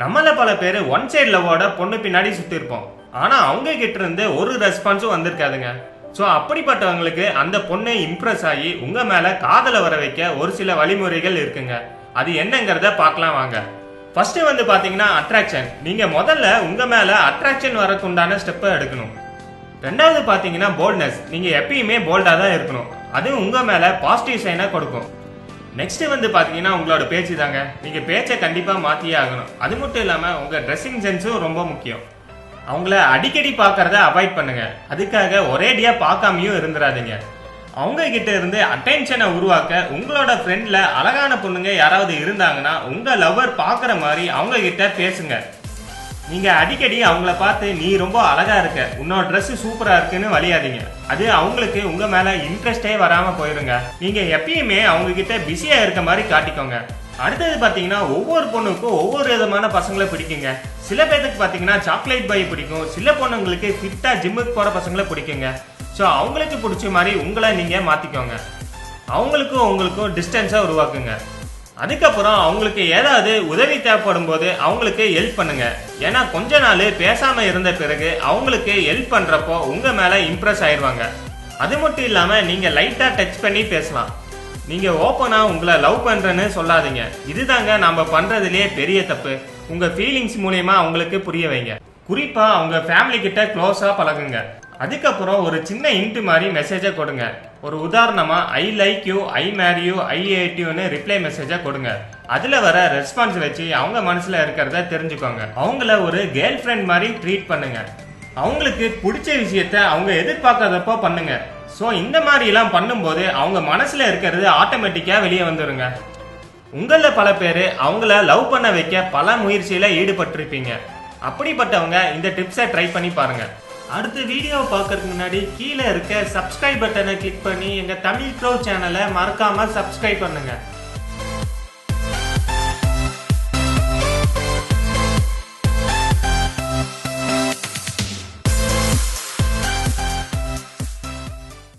நம்மள பல பேர் ஒன் சைட் லவ்வோட பொண்ணு பின்னாடி சுத்தி இருப்போம். ஆனா அவங்க கிட்ட இருந்து ஒரு ரெஸ்பான்ஸும் வந்திருக்காதுங்க. ஸோ அப்படிப்பட்டவங்களுக்கு அந்த பொண்ணை இம்ப்ரெஸ் ஆகி உங்க மேல காதலை வர வைக்க ஒரு சில வழிமுறைகள் இருக்குங்க. அது என்னங்கிறத பார்க்கலாம் வாங்க. ஃபர்ஸ்ட் வந்து பாத்தீங்கன்னா அட்ராக்ஷன் நீங்க முதல்ல உங்க மேல அட்ராக்ஷன் வரக்குண்டான ஸ்டெப்பை எடுக்கணும். ரெண்டாவது பாத்தீங்கன்னா போல்ட்னஸ் நீங்க எப்பயுமே போல்டா தான் இருக்கணும். அது உங்க மேல பாசிட்டிவ் சைனா கொடுக்கும். நெக்ஸ்ட் வந்து பாத்தீங்கன்னா உங்களோட பேச்சு தாங்க. நீங்க பேச்சை கண்டிப்பா மாத்தியே ஆகணும். அது மட்டும் இல்லாம உங்க ட்ரெஸ்ஸிங் சென்ஸும் ரொம்ப முக்கியம். அவங்கள அடிக்கடி பார்க்கறத அவாய்ட் பண்ணுங்க. அதுக்காக ஒரேடியா பார்க்காமையும் இருந்துடாதீங்க அவங்க கிட்ட இருந்து அட்டென்ஷனை உருவாக்க உங்களோட ஃப்ரெண்ட்ல அழகான பொண்ணுங்க யாராவது இருந்தாங்கன்னா உங்க லவ்வர் பார்க்குற மாதிரி அவங்க கிட்ட பேசுங்க. நீங்க அடிக்கடி அவங்கள பார்த்து நீ ரொம்ப அழகா இருக்க. உன்னோட ட்ரெஸ்ஸு சூப்பரா இருக்குன்னு வழியாதீங்க அது அவங்களுக்கு உங்க மேல இன்ட்ரெஸ்டே வராம போயிருங்க. நீங்க எப்பயுமே அவங்க கிட்ட பிஸியா இருக்க மாதிரி காட்டிக்கோங்க. அடுத்தது பாத்தீங்கன்னா ஒவ்வொரு பொண்ணுக்கும் ஒவ்வொரு விதமான பசங்களை பிடிக்குங்க. சில பேருக்கு பாத்தீங்கன்னா சாக்லேட் பாய் பிடிக்கும். சில பொண்ணுங்களுக்கு ஃபிட்டா ஜிம்முக்கு போற பசங்களை பிடிக்குங்க. ஸோ அவங்களுக்கு பிடிச்ச மாதிரி உங்களை நீங்க மாத்திக்கோங்க. அவங்களுக்கும் உங்களுக்கும் டிஸ்டன்ஸாக உருவாக்குங்க. அதுக்கப்புறம் அவங்களுக்கு ஏதாவது உதவி தேவைப்படும் போது அவங்களுக்கு ஹெல்ப் பண்ணுங்க. ஏன்னா கொஞ்ச நாள் பேசாம இருந்த பிறகு அவங்களுக்கு ஹெல்ப் பண்றப்போ உங்க மேல இம்ப்ரெஸ் ஆயிடுவாங்க. அது மட்டும் இல்லாம நீங்க லைட்டா டச் பண்ணி பேசலாம். நீங்க ஓப்பனா உங்களை லவ் பண்றேன்னு சொல்லாதீங்க. இதுதாங்க நாம பண்றதுலயே பெரிய தப்பு. உங்க ஃபீலிங்ஸ் மூலயமா அவங்களுக்கு புரிய வைங்க. குறிப்பா அவங்க ஃபேமிலி கிட்ட க்ளோஸா பழகுங்க. அதுக்கப்புறம் ஒரு சின்ன இன்ட்டு மாதிரி மெசேஜை கொடுங்க. ஒரு உதாரணமாக I like you I marry you I ஏடியூன்னு reply மெசேஜை கொடுங்க. அதில் வர ரெஸ்பான்ஸ் வச்சு அவங்க மனசில் இருக்கிறத தெரிஞ்சுக்கோங்க. அவங்கள ஒரு கேர்ள் ஃப்ரெண்ட் மாதிரி ட்ரீட் பண்ணுங்க. அவங்களுக்கு பிடிச்ச விஷயத்த அவங்க எதிர்பார்க்காதப்போ பண்ணுங்க. ஸோ இந்த மாதிரிலாம் பண்ணும்போது அவங்க மனசில் இருக்கிறது ஆட்டோமேட்டிக்காக வெளியே வந்துருங்க. உங்களில் பல பேர் அவங்கள லவ் பண்ண வைக்க பல முயற்சியில் ஈடுபட்டிருப்பீங்க. அப்படிப்பட்டவங்க இந்த டிப்ஸை ட்ரை பண்ணி பாருங்கள் அடுத்த வீடியோவை பார்க்கறதுக்கு முன்னாடி கீழே இருக்க சப்ஸ்கிரைப் பட்டனை கிளிக் பண்ணி எங்கள் தமிழ் ப்ரோ சேனலை மறக்காமல் சப்ஸ்கிரைப் பண்ணுங்கள்